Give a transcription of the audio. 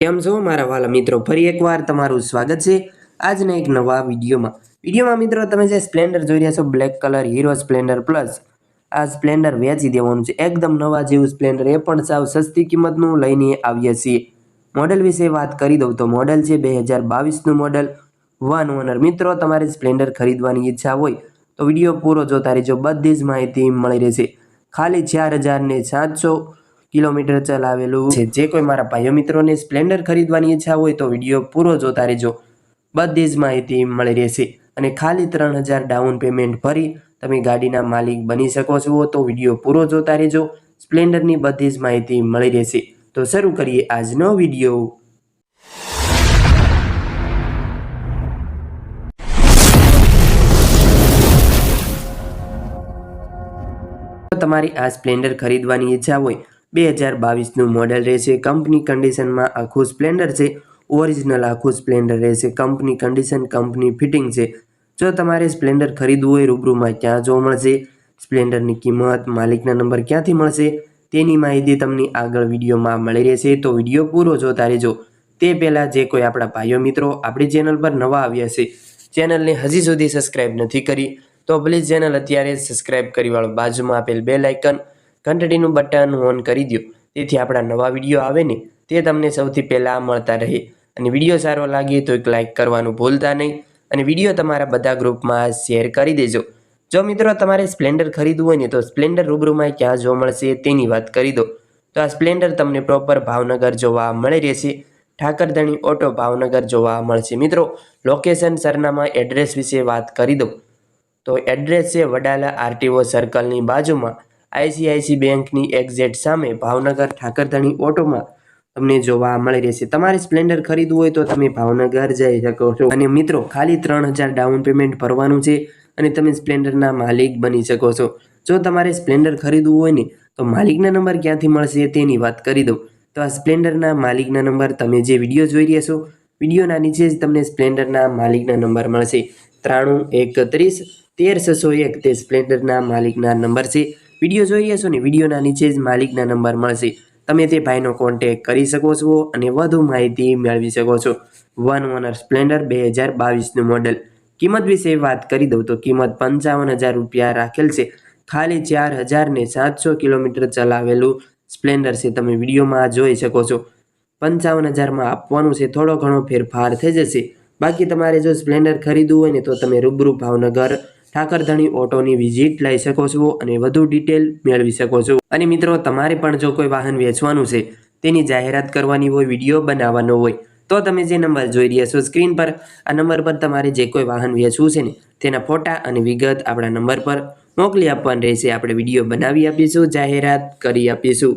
કેમ છો મારા વાલા મિત્રો? ફરી એકવાર તમારું સ્વાગત છે આજના એક નવા વિડીયોમાં. વિડીયોમાં મિત્રો તમે જે સ્પ્લેન્ડર જોઈ રહ્યા છો, black colour Hero Splendor plus, આ સ્પ્લેન્ડર વેચી દેવાનું છે. એકદમ નવા જેવું સ્પ્લેન્ડર, એ પણ સાવ સસ્તી કિંમતનું લઈને આવીએ છીએ. મોડલ વિશે વાત કરી દઉં તો મોડલ છે બે હજાર બાવીસનું મોડલ. One honour. મિત્રો, તમારે સ્પ્લેન્ડર ખરીદવાની ઈચ્છા હોય તો વીડિયો પૂરો જોતા રહેજો. બધી જ માહિતી મળી રહેશે. ખાલી ચાર હજારને સાતસો કિલોમીટર ચલાવેલું છે. જે કોઈ મારા ભાઈઓ મિત્રોને સ્પ્લેન્ડર ખરીદવાની ઈચ્છા હોય તો વીડિયો પૂરો જોતા રહેજો. બધી જ માહિતી મળી રહેશે. અને ખાલી ત્રણ હજાર ડાઉન પેમેન્ટ ભરી તમે ગાડીના માલિક બની શકો છો તો વીડિયો પૂરો જોતા રહેજો. સ્પ્લેન્ડરની બધી જ માહિતી મળી રહેશે. તો શરૂ કરીએ આજનો વીડિયો. તમારી આ સ્પ્લેન્ડર ખરીદવાની ઈચ્છા હોય બે હજાર બાવીસનું મોડેલ રહેશે. કંપની કન્ડિશનમાં આખું સ્પ્લેન્ડર છે. ઓરિજિનલ આખું સ્પ્લેન્ડર રહેશે. કંપની કન્ડિશન, કંપની ફિટિંગ છે. જો તમારે સ્પ્લેન્ડર ખરીદવું હોય, રૂબરૂમાં ક્યાં જોવા મળશે? સ્પ્લેન્ડરની કિંમત, માલિકના નંબર ક્યાંથી મળશે? તેની માહિતી તમને આગળ વિડીયોમાં મળી રહેશે. તો વીડિયો પૂરો જોતા રહેજો. તે પહેલાં જે કોઈ આપણા ભાઈઓ મિત્રો આપણી ચેનલ પર નવા આવ્યા છે, ચેનલને હજી સુધી સબસ્ક્રાઇબ નથી કરી, તો પ્લીઝ ચેનલ અત્યારે સબસ્ક્રાઇબ કરી વાળો બાજુમાં આપેલ બે લાઇકન ઘંટડીનું બટન ઓન કરી દો તેથી આપણા નવા વીડિયો આવે ને, તે તમને સૌથી પહેલાં મળતા રહે. અને વીડિયો સારો લાગે તો એક લાઇક કરવાનું ભૂલતા નહીં. અને વીડિયો તમારા બધા ગ્રુપમાં શેર કરી દેજો. જો મિત્રો તમારે સ્પ્લેન્ડર ખરીદવું હોય ને, તો સ્પ્લેન્ડર રૂબરૂમાં ક્યાં જોવા મળશે તેની વાત કરી દો. તો આ સ્પ્લેન્ડર તમને પ્રોપર ભાવનગર જોવા મળી રહેશે. ઠાકરધણી ઓટો ભાવનગર જોવા મળશે. મિત્રો લોકેશન સરનામા એડ્રેસ વિશે વાત કરી દઉં. તો એડ્રેસ છે વડાલા આરટીઓ સર્કલની બાજુમાં. આઈસીઆઈસી બેંકની એક્ઝેટ સામે ભાવનગર ઠાકરધણી ઓટોમાં તમને જોવા મળી રહેશે. તમારે સ્પ્લેન્ડર ખરીદવું હોય તો તમે ભાવનગર જઈ શકો છો. અને મિત્રો, ખાલી ત્રણ હજાર ડાઉન પેમેન્ટ ભરવાનું છે અને તમે સ્પ્લેન્ડરના માલિક બની શકો છો. જો તમારે સ્પ્લેન્ડર ખરીદવું હોય ને, તો માલિકના નંબર ક્યાંથી મળશે તેની વાત કરી દઉં. તો આ સ્પ્લેન્ડરના માલિકના નંબર તમે જે વીડિયો જોઈ રહ્યા છો, વિડીયોના નીચે જ તમને સ્પ્લેન્ડરના માલિકના નંબર મળશે. ત્રાણું, એકત્રીસ તેર છસો એક તે સ્પ્લેન્ડરના માલિકના નંબર છે. વીડિયો જોઈ રહ્યા છો ને, વિડીયોના નીચે જ માલિકના નંબર મળશે. તમે તે ભાઈનો કોન્ટેક કરી શકો છો અને વધુ માહિતી મેળવી શકો છો. વન ઓનર સ્પ્લેન્ડર બે હજાર બાવીસનું મોડલ. કિંમત વિશે વાત કરી દઉં તો કિંમત પંચાવન હજાર રૂપિયા રાખેલ છે. ખાલી ચાર હજાર ને સાતસો કિલોમીટર ચલાવેલું સ્પ્લેન્ડર છે, તમે વિડીયોમાં જોઈ શકો છો. પંચાવન હજારમાં આપવાનું છે, થોડો ઘણો ફેરફાર થઈ જશે. બાકી તમારે જો સ્પ્લેન્ડર ખરીદવું હોય ને, તો તમે રૂબરૂ ભાવનગર ઠાકરધણી ઓટોની વિઝિટ લઈ શકો છો અને વધુ ડિટેલ મેળવી શકો છો. અને મિત્રો, તમારે પણ જો કોઈ વાહન વેચવાનું છે, તેની જાહેરાત કરવાની હોય, વીડિયો બનાવવાનો હોય, તો તમે જે નંબર જોઈ રહ્યા છો સ્ક્રીન પર, આ નંબર પર તમારે જે કોઈ વાહન વેચવું છે ને, તેના ફોટા અને વિગત આપણા નંબર પર મોકલી આપવાની રહેશે. આપણે વીડિયો બનાવી આપીશું, જાહેરાત કરી આપીશું.